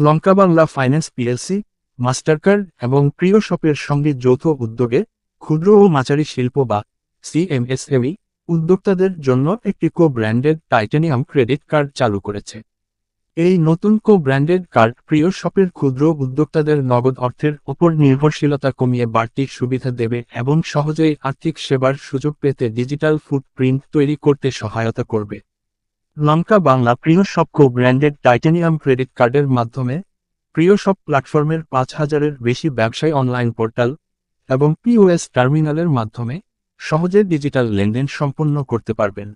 Lanka Bangla finance PLC, Mastercard এবং প্রিয় শপের সঙ্গে যৌথ উদ্যোগে ক্ষুদ্র ও মাঝারি শিল্প বা সিএমএসএমই উদ্যোক্তাদের জন্য একটি co branded titanium credit card চালু করেছে। এই নতুন কো ব্র্যান্ডেড কার্ড প্রিয় শপের ক্ষুদ্র উদ্যোক্তাদের নগদ অর্থের ওপর নির্ভরশীলতা কমিয়ে বাড়তি সুবিধা দেবে এবং সহজেই আর্থিক সেবার সুযোগ পেতে ডিজিটাল ফুটপ্রিন্ট তৈরি করতে সহায়তা করবে। Lanka Bangla Priyo shop co branded titanium credit কার্ডের মাধ্যমে প্রিয় শপ প্ল্যাটফর্মের পাঁচ হাজারের বেশি ব্যবসায়ী অনলাইন পোর্টাল এবং পিওএস টার্মিনালের মাধ্যমে সহজে ডিজিটাল লেনদেন সম্পন্ন করতে পারবেন।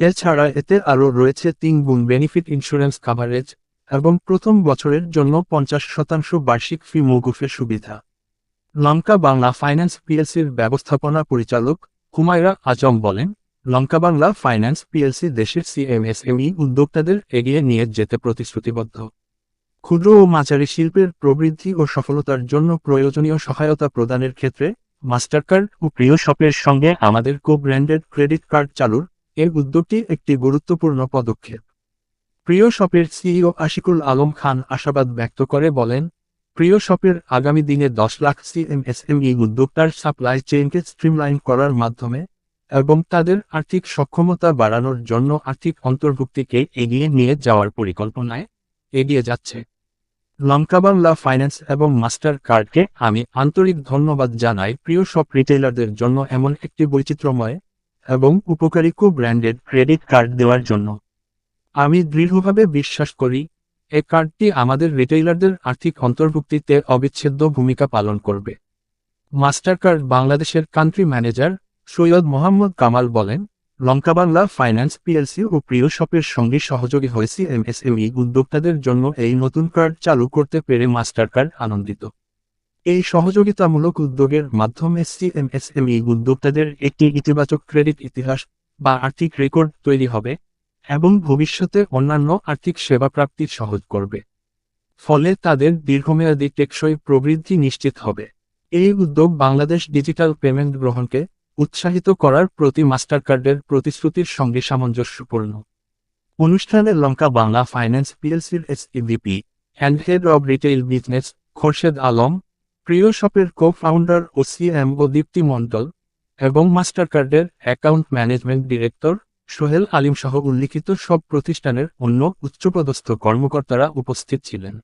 এছাড়া এতে আরও রয়েছে তিন গুণ বেনিফিট ইন্স্যুরেন্স কাভারেজ এবং প্রথম বছরের জন্য পঞ্চাশ শতাংশ বার্ষিক ফি মৌকুফের সুবিধা। লঙ্কা বাংলা ফাইন্যান্স পিএলসির ব্যবস্থাপনা পরিচালক হুমায়রা আজম বলেন লঙ্কা বাংলা ফাইন্যান্স পিএলসি দেশের সিএমএসএমই উদ্যোক্তাদের এগিয়ে নিয়ে যেতে প্রতিশ্রুতিবদ্ধ। ক্ষুদ্র ও মাঝারি শিল্পের প্রবৃদ্ধি ও সফলতার জন্য প্রয়োজনীয় সহায়তা প্রদানের ক্ষেত্রে মাস্টারকার্ড ও প্রিয় শপের সঙ্গে আমাদের কো ব্র্যান্ডেড ক্রেডিট কার্ড চালুর এই উদ্যোগটি একটি গুরুত্বপূর্ণ পদক্ষেপ। প্রিয় শপের সিইও আশিকুল আলম খান আশাবাদ ব্যক্ত করে বলেন, প্রিয় শপের আগামী দিনে দশ লাখ সিএমএসএমই উদ্যোক্তার সাপ্লাই চেইনকে স্ট্রিমলাইন করার মাধ্যমে এবং তাদের আর্থিক সক্ষমতা বাড়ানোর জন্য আর্থিক অন্তর্ভুক্তিকে এগিয়ে নিয়ে যাওয়ার পরিকল্পনায় এগিয়ে যাচ্ছে। লঙ্কা বাংলা ফাইন্যান্স এবং মাস্টার কার্ডকে আমি আন্তরিক ধন্যবাদ জানাই প্রিয় সব রিটেইলারদের জন্য এমন একটি বৈচিত্র্যময় এবং উপকারী কো ব্র্যান্ডেড ক্রেডিট কার্ড দেওয়ার জন্য। আমি দৃঢ়ভাবে বিশ্বাস করি, এ কার্ডটি আমাদের রিটেইলারদের আর্থিক অন্তর্ভুক্তিতে অবিচ্ছেদ্য ভূমিকা পালন করবে। মাস্টার কার্ড বাংলাদেশের কান্ট্রি ম্যানেজার সৈয়দ মোহাম্মদ কামাল বলেন, লঙ্কা বাংলা ফাইন্যান্স পিএলসি ও প্রিয় শপের সঙ্গে সহযোগী হয়েছে এমএসএমই উদ্যোক্তাদের জন্য এই নতুন কার্ড চালু করতে পেরে মাস্টার কার্ড আনন্দিত। এই সহযোগিতামূলক উদ্যোগের মাধ্যমে সিএমএসএমই উদ্যোক্তাদের একটি ইতিবাচক ক্রেডিট ইতিহাস বা আর্থিক রেকর্ড তৈরি হবে এবং ভবিষ্যতে অন্যান্য আর্থিক সেবা প্রাপ্তি সহজ করবে। ফলে তাদের দীর্ঘমেয়াদী টেকসই প্রবৃদ্ধি নিশ্চিত হবে। এই উদ্যোগ বাংলাদেশ ডিজিটাল পেমেন্ট গ্রহণকে উৎসাহিত করার প্রতি মাস্টারকার্ডের প্রতিশ্রুতির সঙ্গে সামঞ্জস্যপূর্ণ। অনুষ্ঠানে Lanka Bangla finance পিএলসির SEVP and head of retail business Khorshed Alam, Priyo শপের কো ফাউন্ডার ও সিএম ও দীপ্তি মণ্ডল, এবং মাস্টারকার্ডের account management director Sohel Alim সহ উল্লিখিত সব প্রতিষ্ঠানের অন্য উচ্চপদস্থ কর্মকর্তারা উপস্থিত ছিলেন।